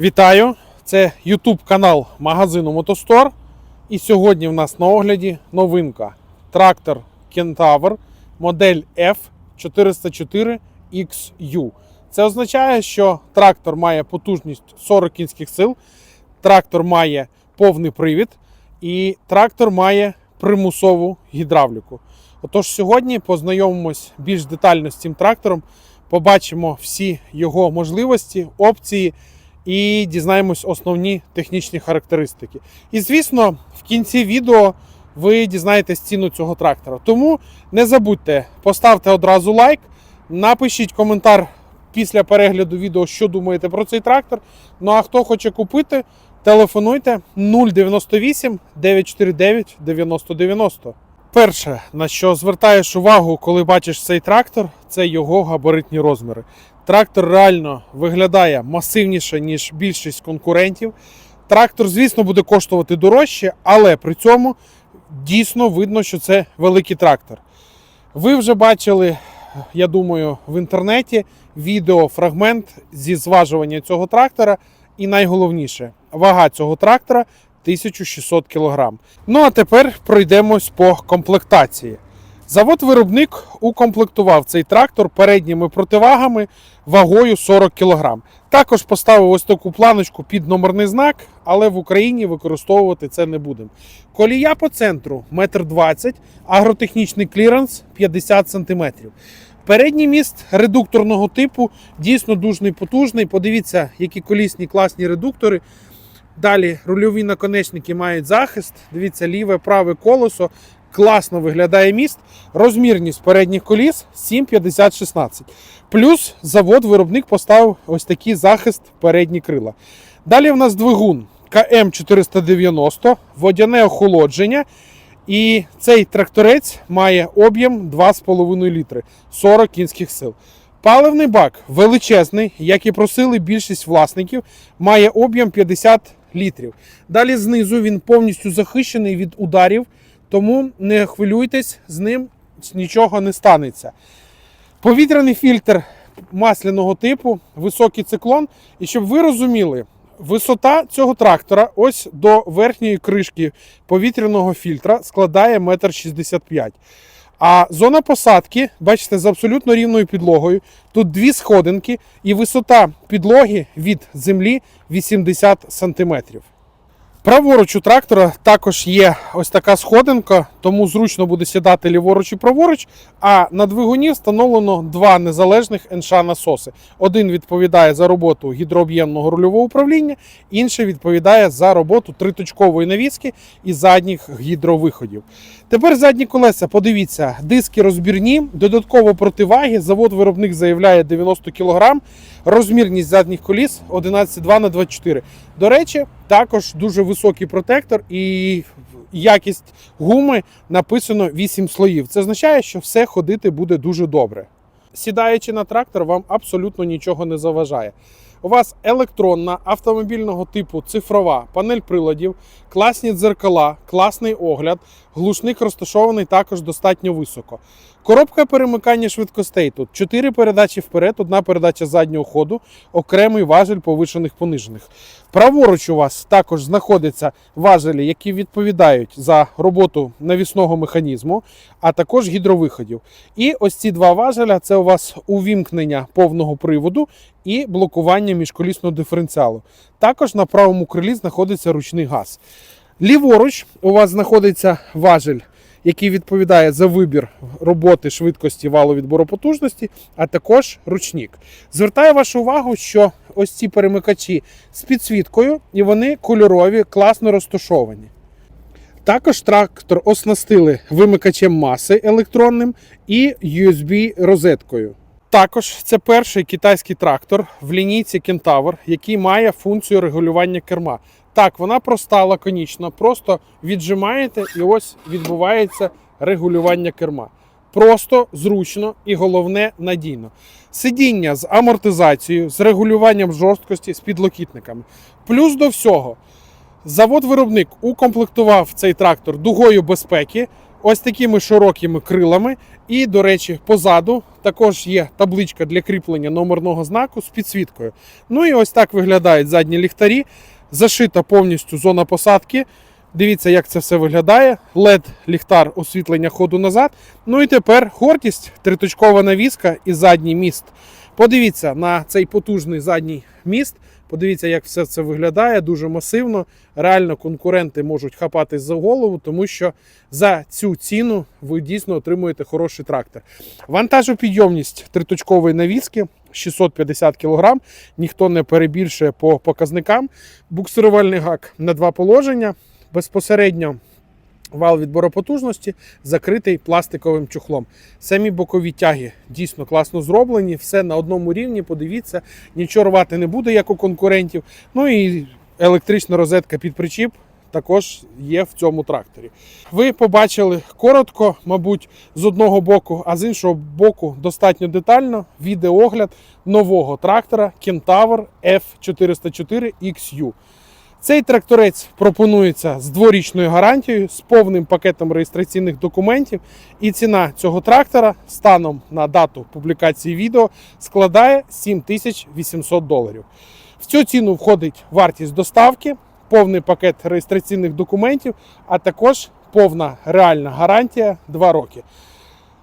Вітаю! Це YouTube канал магазину Мотостор. І сьогодні в нас на огляді новинка. Трактор Кентавр модель F404XU. Це означає, що трактор має потужність 40 кінських сил, трактор має повний привід і трактор має примусову гідравліку. Отож, сьогодні познайомимось більш детально з цим трактором, побачимо всі його можливості, опції і дізнаємось основні технічні характеристики. І звісно, в кінці відео ви дізнаєтесь ціну цього трактора. Тому не забудьте поставте одразу лайк, напишіть коментар після перегляду відео, що думаєте про цей трактор. Ну а хто хоче купити, телефонуйте 098 949 9090. Перше, на що звертаєш увагу, коли бачиш цей трактор, це його габаритні розміри. Трактор реально виглядає масивніше, ніж більшість конкурентів. Трактор, звісно, буде коштувати дорожче, але при цьому дійсно видно, що це великий трактор. Ви вже бачили, я думаю, в інтернеті відео, фрагмент зі зважування цього трактора. І найголовніше, вага цього трактора 1600 кг. Ну а тепер пройдемось по комплектації. Завод-виробник укомплектував цей трактор передніми противагами вагою 40 кг. Також поставив ось таку планочку під номерний знак, але в Україні використовувати це не будемо. Колія по центру 1,20 м, агротехнічний кліренс 50 см. Передній міст редукторного типу дійсно дуже потужний. Подивіться, які колісні класні редуктори. Далі рульові наконечники мають захист. Дивіться, ліве, праве колесо. Класно виглядає міст. Розмірність передніх коліс 7,50-16. Плюс завод-виробник поставив ось такий захист передні крила. Далі в нас двигун КМ490, водяне охолодження. І цей тракторець має об'єм 2,5 літри 40 кінських сил. Паливний бак величезний, як і просили більшість власників, має об'єм 50 літрів. Далі знизу він повністю захищений від ударів, тому не хвилюйтесь, з ним нічого не станеться. Повітряний фільтр масляного типу, високий циклон. І щоб ви розуміли, висота цього трактора ось до верхньої кришки повітряного фільтра складає 1,65 м. А зона посадки, бачите, з абсолютно рівною підлогою. Тут дві сходинки, і висота підлоги від землі 80 см. Праворуч у трактора також є ось така сходинка, тому зручно буде сідати ліворуч і праворуч. А на двигуні встановлено два незалежних НШ насоси. Один відповідає за роботу гідрооб'ємного рульового управління, інший відповідає за роботу триточкової навіски і задніх гідровиходів. Тепер задні колеса, подивіться, диски розбірні, додатково противаги. Завод-виробник заявляє 90 кг. Розмірність задніх коліс 11,2 на 24. До речі, також дуже високий протектор і якість гуми написано 8 слоїв. Це означає, що все ходити буде дуже добре. Сідаючи на трактор, вам абсолютно нічого не заважає. У вас електронна автомобільного типу цифрова панель приладів, класні дзеркала, класний огляд, глушник розташований також достатньо високо. Коробка перемикання швидкостей тут 4 передачі вперед, одна передача заднього ходу, окремий важель повишених понижених. Праворуч у вас також знаходяться важелі, які відповідають за роботу навісного механізму, а також гідровиходів. І ось ці два важеля це у вас увімкнення повного приводу і блокування міжколісного диференціалу. Також на правому крилі знаходиться ручний газ. Ліворуч у вас знаходиться важель, який відповідає за вибір роботи швидкості валу відбору потужності, а також ручник. Звертаю вашу увагу, що ось ці перемикачі з підсвіткою і вони кольорові, класно розташовані. Також трактор оснастили вимикачем маси електронним і USB-розеткою. Також це перший китайський трактор в лінійці Кентавр, який має функцію регулювання керма. Так, вона проста, лаконічна, просто віджимаєте і ось відбувається регулювання керма. Просто, зручно і головне надійно. Сидіння з амортизацією, з регулюванням жорсткості, з підлокітниками. Плюс до всього, завод-виробник укомплектував цей трактор дугою безпеки. ось такими широкими крилами. І, до речі, позаду також є табличка для кріплення номерного знаку з підсвіткою. Ну і ось так виглядають задні ліхтарі. Зашита повністю зона посадки. Дивіться, як це все виглядає. led ліхтар освітлення ходу назад. Ну і тепер гордість, триточкова навіска і задній міст. Подивіться на цей потужний задній міст. Подивіться, як все це виглядає дуже масивно. Реально конкуренти можуть хапатись за голову, тому що за цю ціну ви дійсно отримуєте хороший трактор. Вантажопідйомність триточкової навіски 650 кг. Ніхто не перебільшує по показникам. Буксирувальний гак на два положення. Безпосередньо вал відбору потужності закритий пластиковим чохлом. Самі бокові тяги дійсно класно зроблені, все на одному рівні. Подивіться, нічого рвати не буде, як у конкурентів. Ну і електрична розетка під причіп також є в цьому тракторі. Ви побачили коротко, мабуть, з одного боку, а з іншого боку достатньо детально відеогляд нового трактора Kentaur F404XU. Цей тракторець пропонується з дворічною гарантією, з повним пакетом реєстраційних документів, і ціна цього трактора станом на дату публікації відео складає 7800 доларів. В цю ціну входить вартість доставки, повний пакет реєстраційних документів, а також повна реальна гарантія 2 роки.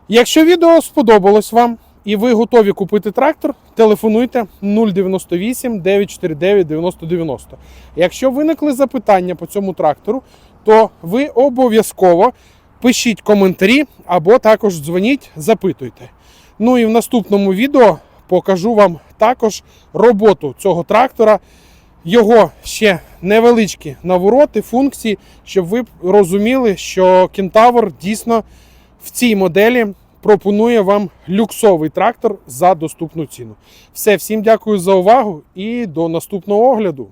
Якщо відео сподобалось вам і ви готові купити трактор, телефонуйте 098 949 9090. Якщо виникли запитання по цьому трактору, то ви обов'язково пишіть коментарі або також дзвоніть, запитуйте. Ну і в наступному відео покажу вам також роботу цього трактора, його ще невеличкі навороти, функції, щоб ви розуміли, що Кентавр дійсно в цій моделі пропонує вам люксовий трактор за доступну ціну. Все, всім дякую за увагу і до наступного огляду.